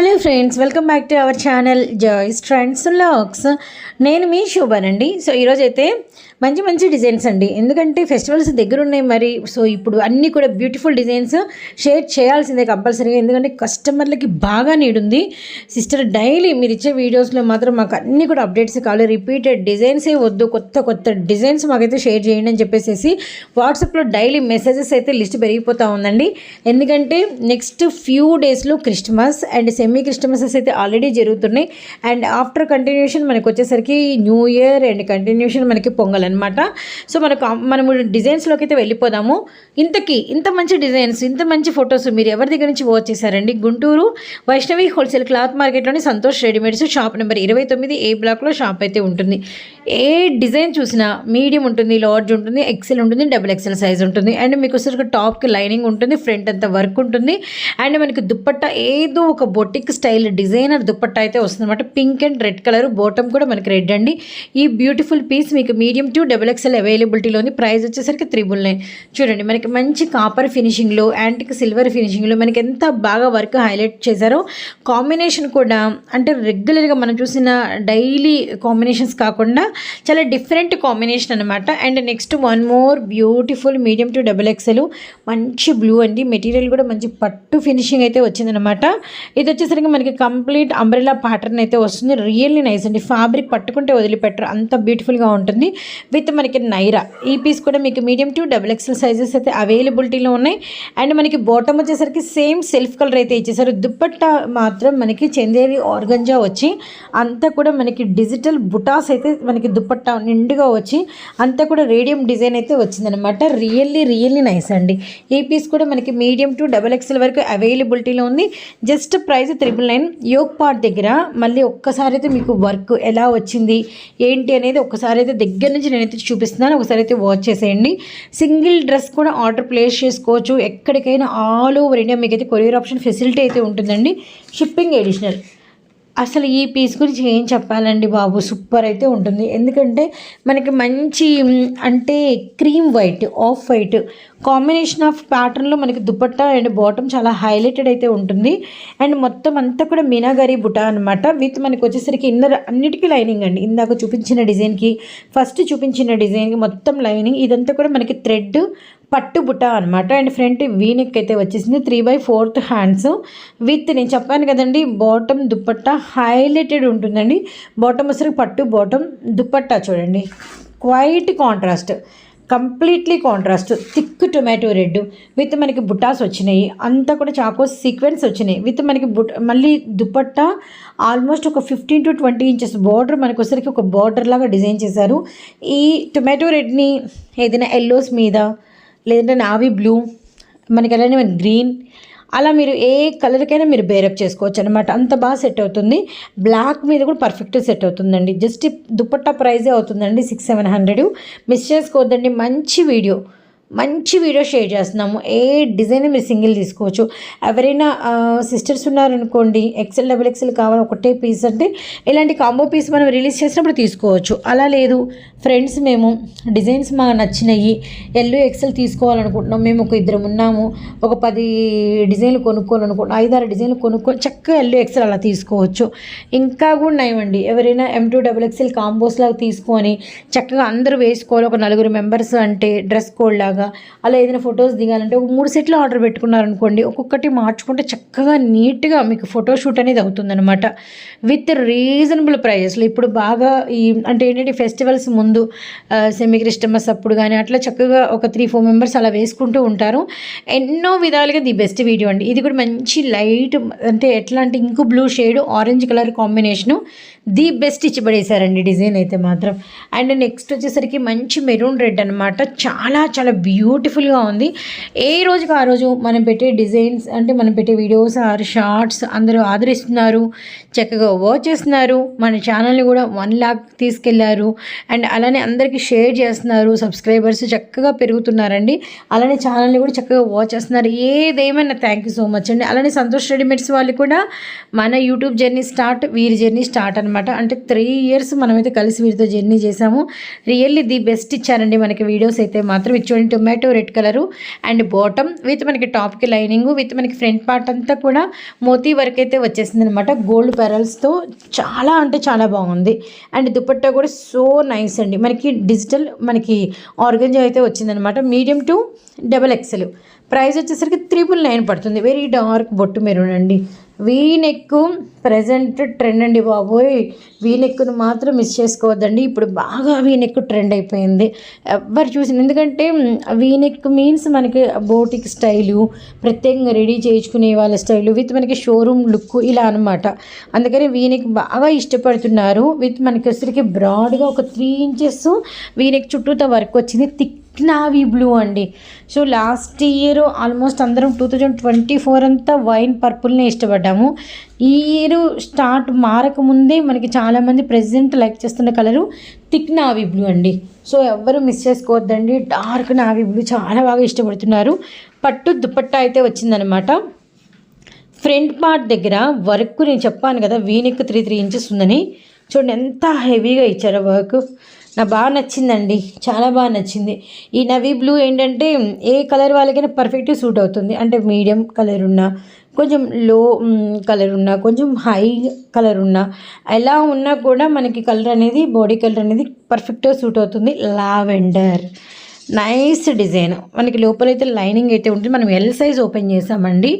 Hello friends welcome back to our channel Joys Trends Looks. నేను మీ శోభానండి so ఈరోజైతే మంచి మంచి డిజైన్స్ అండి. ఎందుకంటే ఫెస్టివల్స్ దగ్గర ఉన్నాయి మరి. సో ఇప్పుడు అన్నీ కూడా బ్యూటిఫుల్ డిజైన్స్ షేర్ చేయాల్సిందే కంపల్సరీగా. ఎందుకంటే కస్టమర్లకి బాగా నీడు ఉంది సిస్టర్ డైలీ మీరు ఇచ్చే వీడియోస్లో మాత్రం మాకు అన్నీ కూడా అప్డేట్స్ కావాలి. రిపీటెడ్ డిజైన్సే వద్దు. కొత్త కొత్త డిజైన్స్ మాకైతే షేర్ చేయండి అని చెప్పేసి వాట్సాప్లో డైలీ మెసేజెస్ అయితే లిస్ట్ పెరిగిపోతూ ఉందండి. ఎందుకంటే నెక్స్ట్ ఫ్యూ డేస్లో క్రిస్మస్ అండ్ సెమీ క్రిస్టమసెస్ అయితే ఆల్రెడీ జరుగుతున్నాయి. అండ్ ఆఫ్టర్ కంటిన్యూషన్ మనకు వచ్చేసరికి న్యూ ఇయర్ అండ్ కంటిన్యూషన్ మనకి పొంగల్ అనమాట సో మనకు మనము డిజైన్స్లోకి అయితే వెళ్ళిపోదాము. ఇంతకీ ఇంత మంచి డిజైన్స్ ఇంత మంచి ఫొటోస్ మీరు ఎవరి దగ్గర నుంచి వాచ్ చేశారండి? గుంటూరు వైష్ణవి హోల్సేల్ క్లాత్ మార్కెట్లోని సంతోష్ రెడీమేడ్స్ షాప్ నెంబర్ ఇరవై తొమ్మిది ఏ బ్లాక్లో షాప్ అయితే ఉంటుంది. ఏ డిజైన్ చూసినా మీడియం ఉంటుంది లార్జ్ ఉంటుంది ఎక్సెల్ ఉంటుంది డబుల్ ఎక్సెల్ సైజ్ ఉంటుంది. అండ్ మీకు వచ్చేసరికి టాప్కి లైనింగ్ ఉంటుంది ఫ్రంట్ అంతా వర్క్ ఉంటుంది. అండ్ మనకి దుప్పట్ట ఏదో ఒక బొటిక్ స్టైల్ డిజైనర్ దుప్పట్ట అయితే వస్తుంది అనమాట pink and red colour bottom కూడా మనకి రెడ్ అండి. ఈ బ్యూటిఫుల్ పీస్ మీకు medium to to double XL అవైలబిలిటీలో ఉంది ప్రైస్ వచ్చేసరికి త్రిబుల్ నైన్. చూడండి మనకి మంచి కాపర్ ఫినిషింగ్లో యాంటిక్ సిల్వర్ ఫినిషింగ్లో మనకి ఎంత బాగా వర్క్ హైలైట్ చేశారో కాంబినేషన్ కూడా అంటే రెగ్యులర్గా మనం చూసిన డైలీ కాంబినేషన్స్ కాకుండా చాలా డిఫరెంట్ కాంబినేషన్ అనమాట and next one more beautiful medium to double XL మంచి బ్లూ అండి. మెటీరియల్ కూడా మంచి పట్టు ఫినిషింగ్ అయితే వచ్చిందనమాట ఇది వచ్చేసరికి మనకి కంప్లీట్ అంబ్రెలా ప్యాటర్న్ అయితే వస్తుంది. రియల్లీ నైస్ అండి. ఫ్యాబ్రిక్ పట్టుకుంటే వదిలిపెట్టరు. అంత బ్యూటిఫుల్గా ఉంటుంది. విత్ మనకి నైరా. ఈ పీస్ కూడా మీకు medium to double XL sizes అయితే అవైలబిలిటీలో ఉన్నాయి. అండ్ మనకి బాటమ్ వచ్చేసరికి సేమ్ సెల్ఫ్ కలర్ అయితే ఇచ్చేసారు. దుప్పట్టా మాత్రం మనకి చందేరి ఆర్గంజా వచ్చి అంతా కూడా మనకి డిజిటల్ బుటాస్ అయితే మనకి దుప్పట్టా నిండుగా వచ్చి అంతా కూడా రేడియం డిజైన్ అయితే వచ్చిందనమాట రియల్లీ రియల్లీ నైస్ అండి. ఈ పీస్ కూడా మనకి మీడియం టు డబల్ ఎక్స్ఎల్ వరకు అవైలబిలిటీలో ఉంది. Just price triple nine. Yoke part దగ్గర మళ్ళీ ఒక్కసారి అయితే మీకు వర్క్ ఎలా వచ్చింది ఏంటి అనేది ఒక్కసారి అయితే దగ్గర నుంచి నేనైతే చూపిస్తున్నాను. ఒకసారి అయితే వాచ్ చేసేయండి. సింగిల్ డ్రెస్ కూడా ఆర్డర్ ప్లేస్ చేసుకోవచ్చు. ఎక్కడికైనా ఆల్ ఓవర్ ఇండియా మీకు అయితే కొరియర్ ఆప్షన్ ఫెసిలిటీ అయితే ఉంటుందండి. షిప్పింగ్ ఎడిషనల్ అసలు ఈ పీస్ గురించి ఏం చెప్పాలండి బాబు? సూపర్ అయితే ఉంటుంది. ఎందుకంటే మనకి మంచి అంటే cream white off white combination off ప్యాటర్న్లో మనకి దుపట్టా అండ్ బాటమ్ చాలా హైలైటెడ్ అయితే ఉంటుంది. అండ్ మొత్తం అంతా కూడా మీనాగారి బుటా అనమాట విత్ మనకి వచ్చేసరికి ఇన్నర్ అన్నిటికీ లైనింగ్ అండి. ఇందాక చూపించిన డిజైన్కి ఫస్ట్ చూపించిన డిజైన్కి మొత్తం లైనింగ్ ఇదంతా కూడా మనకి థ్రెడ్ పట్టు బుట్ట అనమాట అండ్ ఫ్రంట్ వీనెక్ అయితే వచ్చేసింది. Three by fourth hands with నేను చెప్పాను కదండి బాటమ్ దుప్పట్టా హైలైటెడ్ ఉంటుందండి. బాటమ్ వసరికి పట్టు బాటమ్ దుప్పట్టా చూడండి. Quite contrast completely contrast thick tomato red with మనకి బుట్టాస్ వచ్చినాయి. అంతా కూడా చాకో సీక్వెన్స్ వచ్చినాయి. విత్ మనకి బుట్ మళ్ళీ దుపట్టా ఆల్మోస్ట్ ఒక fifteen to twenty inches border మనకి వచ్చరికి ఒక బార్డర్ లాగా డిజైన్ చేశారు. ఈ టొమాటో రెడ్ని ఏదైనా ఎల్లోస్ మీద లేదంటే నావీ బ్లూ మనకి అలానే గ్రీన్ అలా మీరు ఏ కలర్కైనా మీరు బేరప్ చేసుకోవచ్చు అనమాట అంత బాగా సెట్ అవుతుంది. బ్లాక్ మీద కూడా పర్ఫెక్ట్ సెట్ అవుతుందండి. జస్ట్ దుప్పట్టా ప్రైజే అవుతుందండి సిక్స్ సెవెన్ హండ్రెడ్ మిస్ చేసుకోవద్దండి. మంచి వీడియో మంచి వీడియో షేర్ చేస్తున్నాము. ఏ డిజైన్ మీరు సింగిల్ తీసుకోవచ్చు. ఎవరైనా సిస్టర్స్ ఉన్నారనుకోండి ఎక్సెల్ డబుల్ ఎక్సెల్ కావాలి ఒకటే పీస్ అంటే ఇలాంటి కాంబో పీస్ మనం రిలీజ్ చేసినప్పుడు తీసుకోవచ్చు. అలా లేదు. ఫ్రెండ్స్ మేము డిజైన్స్ మాకు నచ్చినవి ఎల్లో ఎక్సెల్ తీసుకోవాలనుకుంటున్నాం. మేము ఒక ఇద్దరం ఉన్నాము. ఒక పది డిజైన్లు కొనుక్కోవాలనుకుంటున్నాం. ఐదారు డిజైన్లు కొనుక్కొని చక్కగా ఎల్లో ఎక్సెల్ అలా తీసుకోవచ్చు. ఇంకా కూడా నయమండి ఎవరైనా M to double XL combos లాగా తీసుకొని చక్కగా అందరూ వేసుకోవాలి. ఒక నలుగురు మెంబర్స్ అంటే డ్రెస్ కోడ్ లాగా అలా ఏదైనా ఫొటోస్ దిగాలంటే ఒక మూడు సెట్లు ఆర్డర్ పెట్టుకున్నారనుకోండి ఒక్కొక్కటి మార్చుకుంటే చక్కగా నీట్గా మీకు ఫోటోషూట్ అనేది అవుతుందనమాట విత్ రీజనబుల్ ప్రైజెస్లో ఇప్పుడు బాగా ఈ అంటే ఏంటంటే ఫెస్టివల్స్ ముందు సెమీ క్రిస్టమస్ అప్పుడు కానీ అట్లా చక్కగా ఒక త్రీ ఫోర్ మెంబర్స్ అలా వేసుకుంటూ ఉంటారు. ఎన్నో విధాలుగా ది బెస్ట్ వీడియో అండి. ఇది కూడా మంచి లైట్ అంటే ఎట్లా అంటే ink blue shade orange colour combination the best ఇచ్చిపడేశారండి design అయితే మాత్రం. అండ్ నెక్స్ట్ వచ్చేసరికి మంచి మెరూన్ రెడ్ అనమాట చాలా చాలా బ్యూటిఫుల్గా ఉంది. ఏ రోజుకి ఆ రోజు మనం పెట్టే డిజైన్స్ అంటే మనం పెట్టే వీడియోస్ ఆర్ షార్ట్స్ అందరూ ఆదరిస్తున్నారు చక్కగా వాచ్ చేస్తున్నారు. మన ఛానల్ని కూడా వన్ లాక్ తీసుకెళ్ళారు. అండ్ అలానే అందరికీ షేర్ చేస్తున్నారు. సబ్స్క్రైబర్స్ చక్కగా పెరుగుతున్నారండి. అలానే ఛానల్ని కూడా చక్కగా వాచ్ చేస్తున్నారు. ఏదేమైనా థ్యాంక్ యూ సో మచ్ అండి. అలానే సంతోష్ రెడీమేడ్స్ వాళ్ళు కూడా మన యూట్యూబ్ జర్నీ స్టార్ట్ వీరి జర్నీ స్టార్ట్ అనమాట అనమాట అంటే త్రీ ఇయర్స్ మనమైతే కలిసి వీరితో జర్నీ చేసాము. రియల్లీ ది బెస్ట్ ఇచ్చారండి మనకి వీడియోస్ అయితే మాత్రం. ఇది చూడండి tomato red colour and bottom with మనకి టాప్కి లైనింగ్ విత్ మనకి ఫ్రంట్ పార్ట్ అంతా కూడా మోతీ వర్క్ అయితే వచ్చేసింది అనమాట గోల్డ్ పెరల్స్తో చాలా అంటే చాలా బాగుంది. అండ్ దుపట్టా కూడా సో నైస్ అండి. మనకి డిజిటల్ మనకి ఆర్గంజా అయితే వచ్చిందనమాట medium to double XL price వచ్చేసరికి త్రిపుల్ నైన్ పడుతుంది. వెరీ డార్క్ బొట్టు మెరూన్ అండి. వీనెక్కు ప్రజెంట్ ట్రెండ్ అండి బాబోయ్. వీనెక్కును మాత్రం మిస్ చేసుకోవద్దండి. ఇప్పుడు బాగా వీనెక్కు ట్రెండ్ అయిపోయింది. ఎవ్వరు చూసిన ఎందుకంటే వీనెక్ మీన్స్ మనకి బోటిక్ స్టైలు ప్రత్యేకంగా రెడీ చేయించుకునే వాళ్ళ స్టైలు విత్ మనకి షోరూమ్ లుక్ ఇలా అనమాట అందుకని వీనెక్ బాగా ఇష్టపడుతున్నారు. విత్ మనకి వచ్చరికి బ్రాడ్గా ఒక త్రీ ఇంచెస్ వీనెక్ చుట్టూతో వర్క్ వచ్చింది. థిక్ నావీ బ్లూ అండి. సో లాస్ట్ ఇయర్ ఆల్మోస్ట్ అందరం టూ థౌజండ్ ట్వంటీ ఫోర్ అంతా వైన్ పర్పుల్నే ఇష్టపడ్డాము. ఈ ఇయర్ స్టార్ట్ మారకముందే మనకి చాలామంది ప్రెసెంట్ లైక్ చేస్తున్న కలరు థిక్ నావీ బ్లూ అండి. సో ఎవ్వరు మిస్ చేసుకోవద్దండి. డార్క్ నావీ బ్లూ చాలా బాగా ఇష్టపడుతున్నారు. పట్టు దుపట్టా అయితే వచ్చిందనమాట. ఫ్రంట్ పార్ట్ దగ్గర వర్క్ నేను చెప్పాను కదా వీనెక్ త్రీ త్రీ ఇంచెస్ ఉందని. చూడండి ఎంత హెవీగా ఇచ్చారో వర్క్ నాకు బాగా నచ్చిందండి. చాలా బాగా నచ్చింది. ఈ నవీ బ్లూ ఏంటంటే ఏ కలర్ వాళ్ళకైనా పర్ఫెక్ట్గా సూట్ అవుతుంది. అంటే మీడియం కలర్ ఉన్న కొంచెం లో కలర్ ఉన్న కొంచెం హై కలర్ ఉన్న ఎలా ఉన్నా కూడా మనకి కలర్ అనేది బాడీ కలర్ అనేది పర్ఫెక్ట్గా సూట్ అవుతుంది. లావెండర్ నైస్ డిజైన్ మనకి లోపలైతే లైనింగ్ అయితే ఉంటుంది. మనం ఎల్ సైజ్ ఓపెన్ చేసామండి.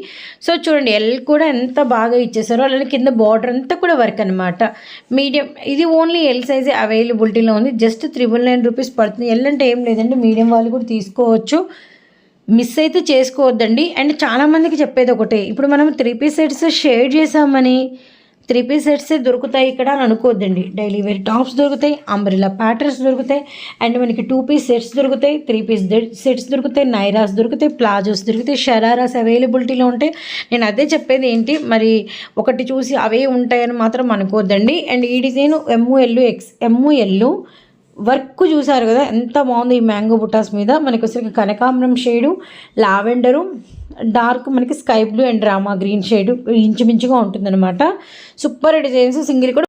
సో చూడండి ఎల్ కూడా ఎంత బాగా ఇచ్చేసారో అలానే కింద బార్డర్ అంతా కూడా వర్క్ అనమాట మీడియం ఇది ఓన్లీ ఎల్ సైజే అవైలబిలిటీలో ఉంది. జస్ట్ త్రిబుల్ నైన్ రూపీస్ పడుతుంది. ఎల్ అంటే ఏం లేదండి. మీడియం వాళ్ళు కూడా తీసుకోవచ్చు. మిస్ అయితే చేసుకోవద్దండి. అండ్ చాలామందికి చెప్పేది ఒకటే. ఇప్పుడు మనం త్రీ పీస్ సెట్స్ షేర్ చేసామని త్రీ పీస్ సెట్సే దొరుకుతాయి ఇక్కడ అని అనుకోవద్దండి. డైలీ వేర్ టాప్స్ దొరుకుతాయి అంబ్రిలా ప్యాటర్న్స్ దొరుకుతాయి అండ్ మనకి టూ పీస్ సెట్స్ దొరుకుతాయి త్రీ పీస్ సెట్స్ దొరుకుతాయి నైరాస్ దొరుకుతాయి ప్లాజోస్ దొరుకుతాయి షరారాస్ అవైలబిలిటీలో ఉంటాయి. నేను అదే చెప్పేది ఏంటి మరి ఒకటి చూసి అవే ఉంటాయని మాత్రం అనుకోవద్దండి. అండ్ ఈ design M L X M L work చూసారు కదా ఎంత బాగుంది ఈ మ్యాంగో బుటాస్ మీద. మనకి వచ్చరికి కనకాంబరం షేడు లావెండరు డార్క్ మనకి sky blue and Rama green shade ఇంచుమించుగా ఉంటుందన్నమాట. సూపర్ డిజైన్స్ సింగిల్ కూడా